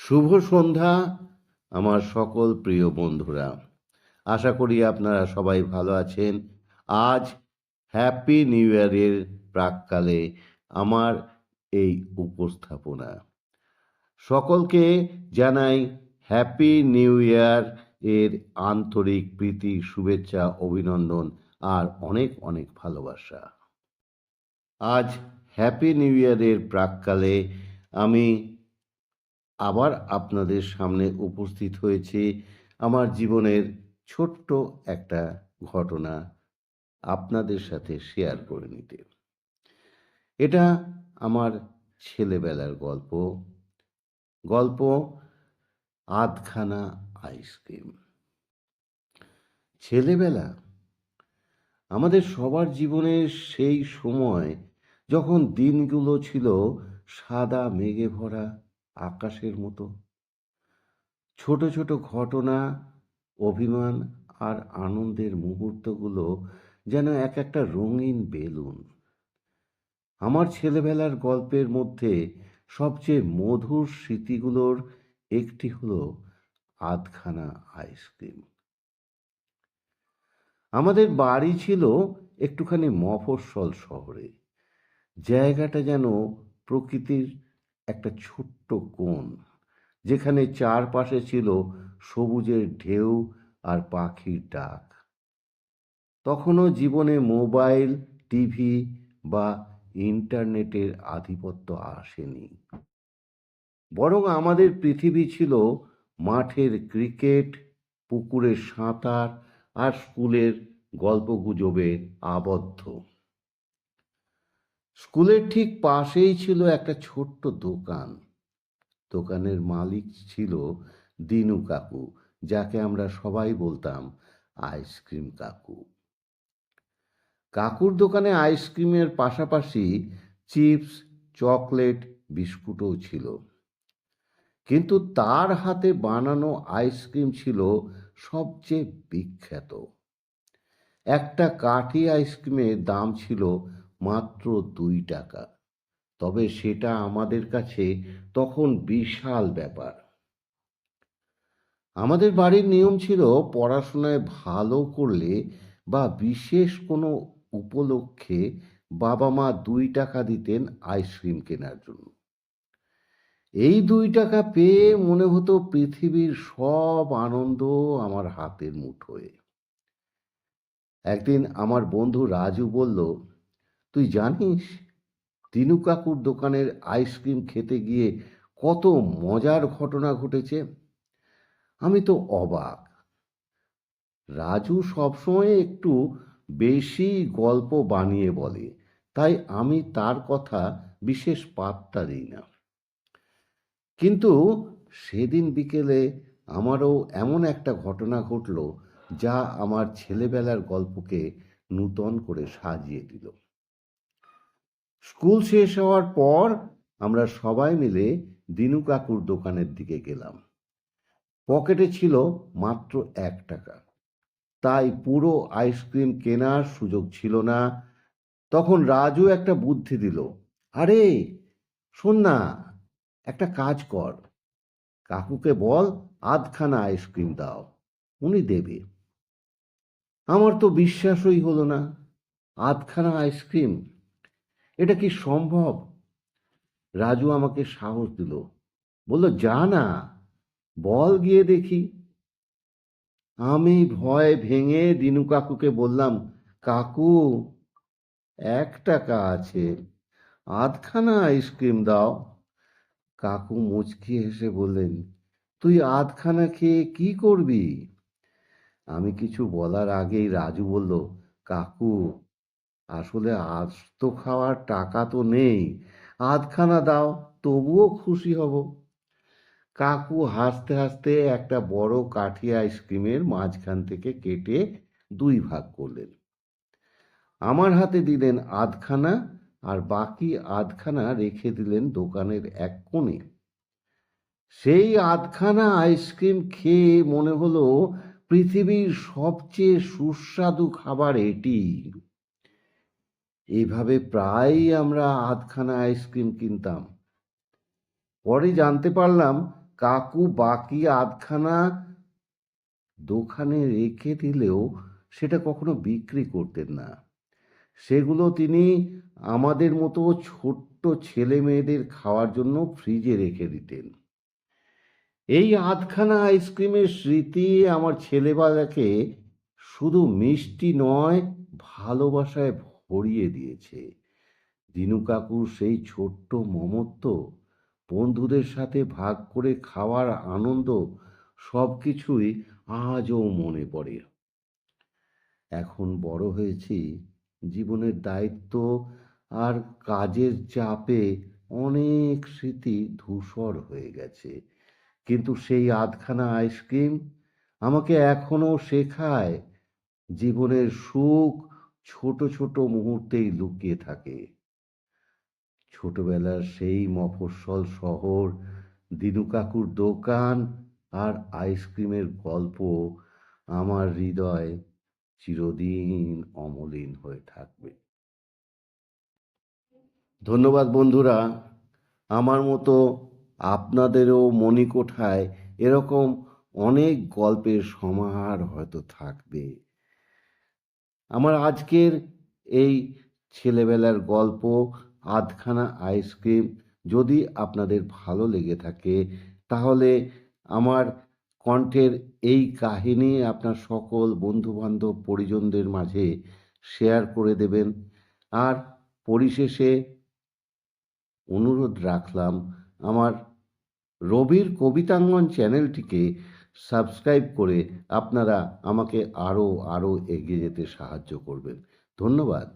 শুভ সন্ধ্যা, আমার সকল প্রিয় বন্ধুরা। আশা করি আপনারা সবাই ভালো আছেন। আজ হ্যাপি নিউ ইয়ারের প্রাককালে আমার এই উপস্থাপনা। সকলকে জানাই হ্যাপি নিউ ইয়ার এর আন্তরিক প্রীতি, শুভেচ্ছা, অভিনন্দন আর অনেক অনেক ভালোবাসা। আজ হ্যাপি নিউ ইয়ারের প্রাককালে আমি আবার আপনাদের সামনে উপস্থিত হয়েছে আমার জীবনের ছোট্ট একটা ঘটনা আপনাদের সাথে শেয়ার করে নিতে। এটা আমার ছেলেবেলার গল্প। গল্প আধখানা আইসক্রিম ছেলেবেলা আমাদের সবার জীবনের সেই সময় যখন দিনগুলো ছিল সাদা মেঘে ভরা আকাশের মতো। ছোট ছোট ঘটনা, অভিমান আর আনন্দের মুহূর্তগুলো যেন এক একটা রঙিন বেলুন। আমার ছেলেবেলার গল্পের মধ্যে সবচেয়ে মধুর স্মৃতিগুলোর একটি হলো আধখানা আইসক্রিম। আমাদের বাড়ি ছিল একটুখানি মফস্বল শহরে। জায়গাটা যেন প্রকৃতির একটা ছোট্ট কোণ, যেখানে চারপাশে ছিল সবুজের ঢেউ আর পাখির ডাক। তখনও জীবনে মোবাইল, টিভি বা ইন্টারনেটের আধিপত্য আসেনি। বরং আমাদের পৃথিবী ছিল মাঠের ক্রিকেট, পুকুরের সাঁতার আর স্কুলের গল্পগুজবে আবদ্ধ। স্কুলের ঠিক পাশেই ছিল একটা ছোট্ট দোকান। দোকানের মালিক ছিল দিনু কাকু, যাকে আমরা সবাই বলতাম আইসক্রিম কাকু। কাকুর দোকানে আইসক্রিমের পাশাপাশি চিপস, চকলেট, বিস্কুটও ছিল। কিন্তু তার হাতে বানানো আইসক্রিম ছিল সবচেয়ে বিখ্যাত। একটা কাঠি আইসক্রিমের দাম ছিল মাত্র দুই টাকা। তবে সেটা আমাদের কাছে তখন বিশাল ব্যাপার। আমাদের বাড়ির নিয়ম ছিল পড়াশোনায় ভালো করলে বা বিশেষ কোনো উপলক্ষে বাবা মা দুই টাকা দিতেন আইসক্রিম কেনার জন্য। এই দুই টাকা পেয়ে মনে হতো পৃথিবীর সব আনন্দ আমার হাতের মুঠোয়। একদিন আমার বন্ধু রাজু বলল তুই জানিস দিনু কাকুর দোকানের আইসক্রিম খেতে গিয়ে কত মজার ঘটনা ঘটেছে? আমি তো অবাক। রাজু সবসময় একটু বেশি গল্প বানিয়ে বলে, তাই আমি তার কথা বিশেষ পাত্তা দিই না। কিন্তু সেদিন বিকেলে আমারও এমন একটা ঘটনা ঘটল যা আমার ছেলেবেলার গল্পকে নূতন করে সাজিয়ে দিল। স্কুল শেষ হওয়ার পর আমরা সবাই মিলে দিনু কাকুর দোকানের দিকে গেলাম। পকেটে ছিল মাত্র এক টাকা। তাই পুরো আইসক্রিম কেনার সুযোগ ছিল না। তখন রাজু একটা বুদ্ধি দিল, আরে, শোন না, একটা কাজ কর। কাকুকে বল আধখানা আইসক্রিম দাও, উনি দেবে। আমার তো বিশ্বাসই হলো না, আধখানা আইসক্রিম এটা কি সম্ভব? রাজু আমাকে সাহস দিল। বলল, যা না, বল গিয়ে দেখি। আমি ভয় ভেঙে দিনু কাকুকে বললাম, কাকু, এক টাকা আছে, আধখানা আইসক্রিম দাও। কাকু মুচকি হেসে বললেন, তুই আধখানা খেয়ে কি করবি? আমি কিছু বলার আগেই রাজু বলল, কাকু আসলে আজ তো খাওয়ার টাকা তো নেই। আধখানা দাও, তবুও খুশি হব। কাকু হাসতে হাসতে একটা বড় কাঠি আইসক্রিমের মাঝখান থেকে কেটে দুই ভাগ করলেন। আমার হাতে দিলেন আধখানা আর বাকি আধখানা রেখে দিলেন দোকানের এক কোণে। সেই আধখানা আইসক্রিম খেয়ে মনে হলো পৃথিবীর সবচেয়ে সুস্বাদু খাবার এটি। এইভাবে প্রায়ই আমরা আধখানা আইসক্রিম কিনতাম। পরে জানতে পারলাম, কাকু বাকি আধখানা দোকানে রেখে দিলেও সেটা কখনো বিক্রি করতেন না। সেগুলো তিনি আমাদের মতো ছোট্ট ছেলে মেয়েদের খাওয়ার জন্য ফ্রিজে রেখে দিতেন। এই আধখানা আইসক্রিমের স্মৃতি আমার ছেলেবেলাকে শুধু মিষ্টি নয়, ভালোবাসায় ভরিয়ে দিয়েছে। দিনু কাকুর সেই ছোট্ট মমত্ব, বন্ধুদের সাথে ভাগ করে খাওয়ার আনন্দ সব কিছুই আজও মনে পড়ে। এখন বড় হয়েছি, জীবনের দায়িত্ব আর কাজের চাপে অনেক স্মৃতি ধূসর হয়ে গেছে। কিন্তু সেই আধখানা আইসক্রিম আমাকে এখনও শেখায়, জীবনের সুখ ছোট ছোট মুহূর্তেই লুকিয়ে থাকে। ছোটবেলার সেই মফস্বল শহর, দিনু কাকুর দোকান আর আইসক্রিমের গল্প আমার হৃদয় চিরদিন অমলিন হয়ে থাকবে। ধন্যবাদ বন্ধুরা। আমার মতো আপনাদেরও মণিকোঠায় এরকম অনেক গল্পের সমাহার হয়তো থাকবে। আমার আজকের এই ছেলেবেলার গল্প, আধখানা আইসক্রিম যদি আপনাদের ভালো লেগে থাকে, তাহলে আমার কণ্ঠের এই কাহিনী আপনার সকল বন্ধুবান্ধব পরিজনদের মাঝে শেয়ার করে দেবেন। আর পরিশেষে অনুরোধ রাখলাম, আমার রবির কবিতাঙ্গন চ্যানেলটিকে সাবস্ক্রাইব করে আপনারা আমাকে আরও আরও এগিয়ে যেতে সাহায্য করবেন। ধন্যবাদ।